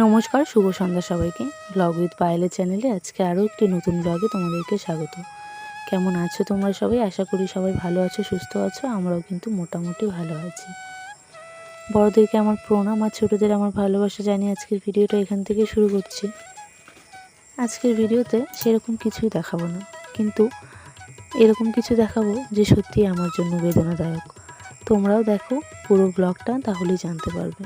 নমস্কার, শুভ সন্ধ্যা সবাইকে। Blog with পায়েলের চ্যানেলে আজকে আরও একটি নতুন ব্লগে তোমাদেরকে স্বাগত। কেমন আছো তোমরা সবাই? আশা করি সবাই ভালো আছো, সুস্থ আছো, আমরাও কিন্তু মোটামুটি ভালো আছি। বড়দেরকে আমার প্রণাম আর ছোটোদের আমার ভালোবাসা জানিয়ে আজকের ভিডিওটা এখান থেকে শুরু করছি। আজকের ভিডিওতে সেরকম কিছুই দেখাবো না, কিন্তু এরকম কিছু দেখাবো যে সত্যিই আমার জন্য বেদনাদায়ক। তোমরাও দেখো পুরো ব্লগটা তাহলেই জানতে পারবে।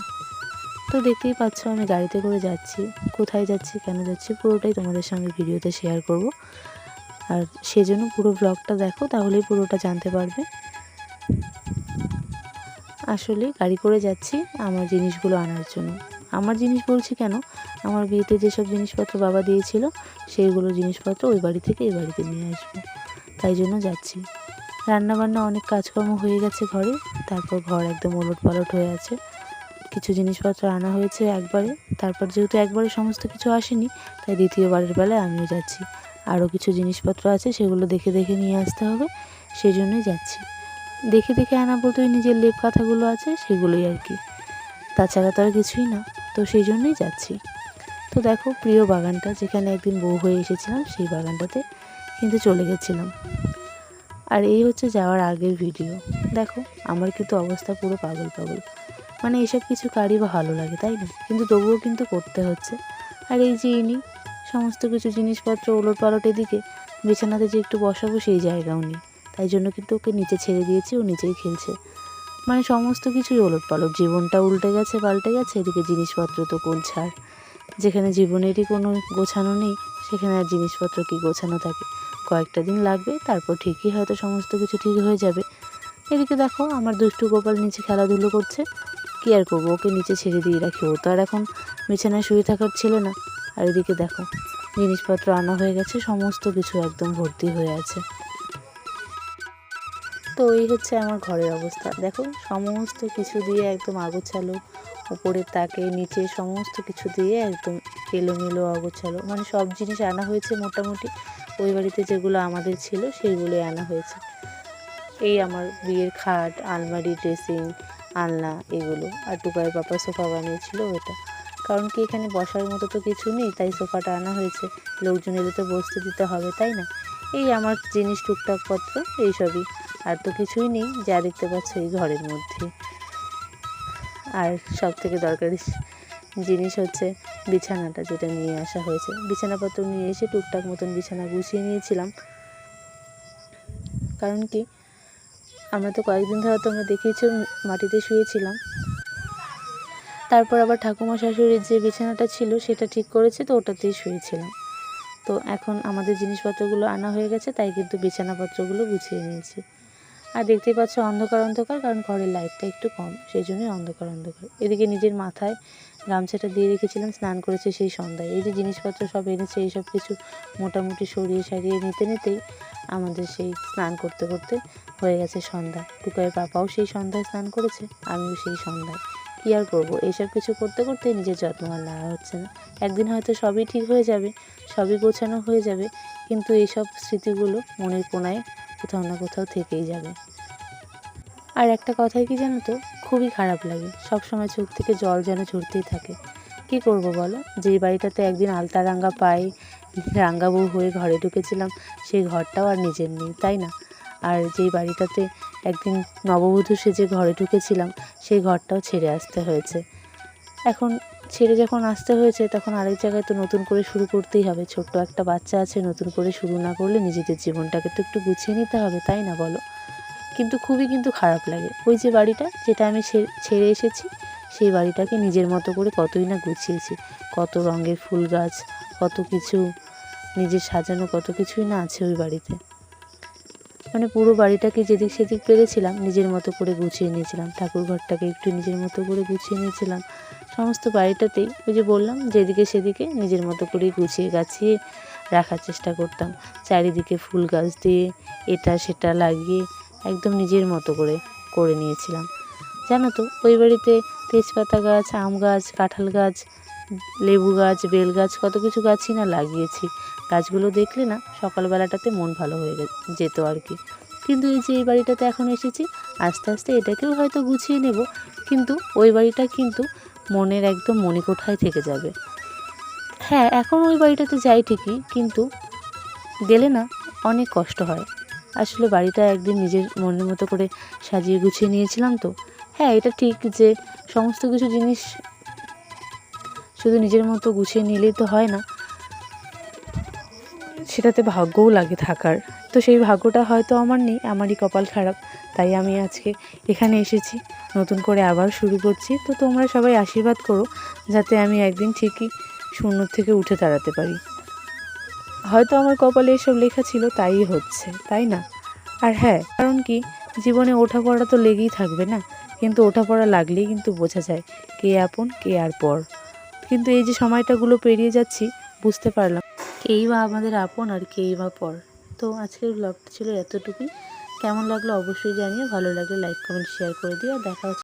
তো দেখতেই পাচ্ছ, আমি গাড়িতে করে যাচ্ছি। কোথায় যাচ্ছি, কেন যাচ্ছি, পুরোটাই তোমাদের সঙ্গে ভিডিওতে শেয়ার করব। আর সেজন্য পুরো ব্লগটা দেখো, তাহলেই পুরোটা জানতে পারবে। আসলে গাড়ি করে যাচ্ছি আমার জিনিসগুলো আনার জন্য। আমার জিনিস বলছি কেন? আমার বিয়েতে যেসব জিনিসপত্র বাবা দিয়েছিল, সেইগুলো জিনিসপত্র ওই বাড়ি থেকে এই বাড়িতে নিয়ে আসব। তাই জন্য যাচ্ছি। রান্নাবান্না অনেক কাজকর্ম হয়ে গেছে ঘরে, তারপর ঘর একদম ওলট পালট হয়ে আছে। কিছু জিনিসপত্র আনা হয়েছে একবারে। তারপর যেহেতু একবারে সমস্ত কিছু আসেনি, তাই দ্বিতীয়বারের বেলায় আমিও যাচ্ছি। আরও কিছু জিনিসপত্র আছে, সেগুলো দেখে দেখে নিয়ে আসতে হবে। সেই জন্যই যাচ্ছি। দেখে দেখে আনা বলতে ওই নিজের লেপ কাঁথাগুলো আছে, সেগুলোই আর কি। তাছাড়া তো আর কিছুই না, তো সেই জন্যই যাচ্ছি। তো দেখো, প্রিয় বাগানটা, যেখানে একদিন বউ হয়ে এসেছিলাম, সেই বাগানটাতে কিন্তু চলে গেছিলাম। আর এই হচ্ছে যাওয়ার আগের ভিডিও। দেখো, আমার কিন্তু অবস্থা পুরো পাগল পাগল। মানে এসব কিছু কারই ভালো লাগে, তাই না? কিন্তু তবুও কিন্তু করতে হচ্ছে। আর এই যে ইনি, সমস্ত কিছু জিনিসপত্র ওলট পালটের দিকে বিছানাতে যে একটু বসাবো সেই জায়গাও নেই। তাই জন্য কিন্তু ওকে নিচে ছেড়ে দিয়েছি, ও নিচেই খেলছে। মানে সমস্ত কিছুই ওলট পালট জীবনটা উল্টে গেছে, পাল্টে গেছে, এদিকে জিনিসপত্র তো কোন ছাড় যেখানে জীবনেরই কোনো গোছানো নেই, সেখানে আর জিনিসপত্র কি গোছানো থাকে? কয়েকটা দিন লাগবে, তারপর ঠিকই হয়তো সমস্ত কিছু ঠিক হয়ে যাবে। এদিকে দেখো, আমার দুষ্টু গোপাল নিচে খেলাধুলো করছে। কী আর করব? ওকে নিচে ছেড়ে দিয়ে রাখি। ও তো আর এখন বিছানায় শুয়ে থাকার ছিল না। আর এদিকে দেখো, জিনিসপত্র আনা হয়ে গেছে, সমস্ত কিছু একদম ভর্তি হয়ে আছে। তো এই হচ্ছে আমার ঘরের অবস্থা। দেখো, সমস্ত কিছু দিয়ে একদম আগোছালো। উপরের তাকে, নিচে সমস্ত কিছু দিয়ে একদম এলোমেলো অগোছালো মানে সব জিনিস আনা হয়েছে মোটামুটি। ওই বাড়িতে যেগুলো আমাদের ছিল, সেইগুলোই আনা হয়েছে। এই আমার বিয়ের খাট, আলমারি, ড্রেসিং আলনা এগুলো। আর টুকাই পাপা সোফা বানিয়েছিল ওটা। কারণ কি এখানে বসার মতো তো কিছু নেই, তাই সোফাটা আনা হয়েছে। লোকজন এলে তো বসতে দিতে হবে, তাই না? এই আমার জিনিস টুকটাকপত্র এইসবই। আর তো কিছুই নেই, যা দেখতে পাচ্ছ এই ঘরের মধ্যে। আর সব থেকে দরকারি জিনিস হচ্ছে বিছানাটা যেটা নিয়ে আসা হয়েছে। বিছানাপত্র নিয়ে এসে টুকটাক মতন বিছানা গুছিয়ে নিয়েছিলাম। কারণ কি আমরা তো কয়েকদিন ধরে তোমরা দেখেছ মাটিতে শুয়েছিলাম। তারপর আবার ঠাকুমা শাশুড়ির যে বিছানাটা ছিল, সেটা ঠিক করেছে, তো ওটাতেই শুয়েছিলাম। তো এখন আমাদের জিনিসপত্রগুলো আনা হয়ে গেছে, তাই কিন্তু বিছানাপত্রগুলো গুছিয়ে নিয়েছি। আর দেখতেই পাচ্ছ অন্ধকার অন্ধকার, কারণ ঘরের লাইটটা একটু কম, সেই জন্যই অন্ধকার অন্ধকার। এদিকে নিজের মাথায় গামছাটা দিয়ে রেখেছিলাম, স্নান করেছে সেই সন্ধ্যায়। এই যে জিনিসপত্র সব এনেছে এই সব কিছু মোটামুটি সরিয়ে সারিয়ে নিতে নিতেই আমাদের সেই স্নান করতে করতে হয়ে গেছে সন্ধ্যা। টুকাইয়ের পাপাও সেই সন্ধ্যায় স্নান করেছে, আমিও সেই সন্ধ্যায়। কী আর করব? এইসব কিছু করতে করতে নিজের যত্ন আর নেওয়া হচ্ছে না। একদিন হয়তো সবই ঠিক হয়ে যাবে, সবই গোছানো হয়ে যাবে, কিন্তু এইসব স্মৃতিগুলো মনের কোনায় কোথাও না কোথাও থেকেই যাবে। আর একটা কথাই কি জানো তো? খুবই খারাপ লাগে। সব সময় চোখ থেকে জল যেন ঝরতেই থাকে। কি করব বলো? যেই বাড়িটাতে একদিন আলতা রাঙ্গা পাই রাঙ্গা বউ হয়ে ঘরে ঢুকেছিলাম, সেই ঘরটাও আর নিজের নেই, তাই না? আর যেই বাড়িটাতে একদিন নববধূ সেজে ঘরে ঢুকেছিলাম, সেই ঘরটাও ছেড়ে আসতে হয়েছে। এখন ছেড়ে যখন আসতে হয়েছে, তখন আরেক জায়গায় তো নতুন করে শুরু করতেই হবে। ছোট্ট একটা বাচ্চা আছে, নতুন করে শুরু না করলে নিজেদের জীবনটাকে তো একটু গুছিয়ে নিতে হবে, তাই না বলো? কিন্তু খুবই কিন্তু খারাপ লাগে। ওই যে বাড়িটা যেটা আমি ছেড়ে এসেছি, সেই বাড়িটাকে নিজের মতো করে কতই না গুছিয়েছি। কত রঙের ফুল গাছ, কত কিছু, নিজের সাজানো কত কিছুই না আছে ওই বাড়িতে। মানে পুরো বাড়িটাকে যেদিক সেদিক পেরেছিলাম, নিজের মতো করে গুছিয়ে নিয়েছিলাম। ঠাকুর ঘরটাকে একটু নিজের মতো করে গুছিয়ে নিয়েছিলাম। সমস্ত বাড়িটাতেই ওই যে বললাম, যেদিকে সেদিকে নিজের মতো করেই গুছিয়ে গাছিয়ে রাখার চেষ্টা করতাম। চারিদিকে ফুল গাছ দিয়ে এটা সেটা লাগিয়ে একদম নিজের মতো করে করে নিয়েছিলাম। জানো তো, ওই বাড়িতে তেজপাতা গাছ, আম গাছ, কাঁঠাল গাছ, লেবু গাছ, বেল গাছ, কত কিছু গাছই না লাগিয়েছি। গাছগুলো দেখলে না সকালবেলাটাতে মন ভালো হয়ে যেত আর কি। কিন্তু এই যে এই বাড়িটাতে এখন এসেছি, আস্তে আস্তে এটাকেও হয়তো গুছিয়ে নেব, কিন্তু ওই বাড়িটা কিন্তু মনের একদম মণিকোঠায় থেকে যাবে। হ্যাঁ এখন ওই বাড়িটাতে যাই ঠিকই, কিন্তু গেলে না অনেক কষ্ট হয়। আসলে বাড়িটা একদিন নিজের মনের মতো করে সাজিয়ে গুছিয়ে নিয়েছিলাম তো। হ্যাঁ এটা ঠিক যে সমস্ত কিছু জিনিস শুধু নিজের মতো গুছিয়ে নিলেই তো হয় না। সেটাতে ভাগ্যও লাগে থাকার। তো সেই ভাগ্যটা হয়তো আমার নেই, আমারই কপাল খারাপ, তাই আমি আজকে এখানে এসেছি, নতুন করে আবার শুরু করছি। তো তোমরা সবাই আশীর্বাদ করো, যাতে আমি একদিন ঠিকই শূন্য থেকে উঠে দাঁড়াতে পারি। হয়তো আমার কপালে এসব লেখা ছিল তাই হচ্ছে, তাই না? আর হ্যাঁ কারণ কি, জীবনে ওঠা পড়া তো লেগেই থাকবে না, কিন্তু ওঠা পড়া লাগলেই কিন্তু বোঝা যায় কে আপন, কে আর পর। কিন্তু এই যে সময়টাগুলো পেরিয়ে যাচ্ছি, বুঝতে পারলাম কেই বা আমাদের আপন আর কেই বা পর। তো আজকের ব্লগটা ছিল এতটুকুই। কেমন লাগল অবশ্যই জানিয়ে ভালো লাগলে লাইক কমেন্ট শেয়ার করে দিও, আর দেখা হচ্ছে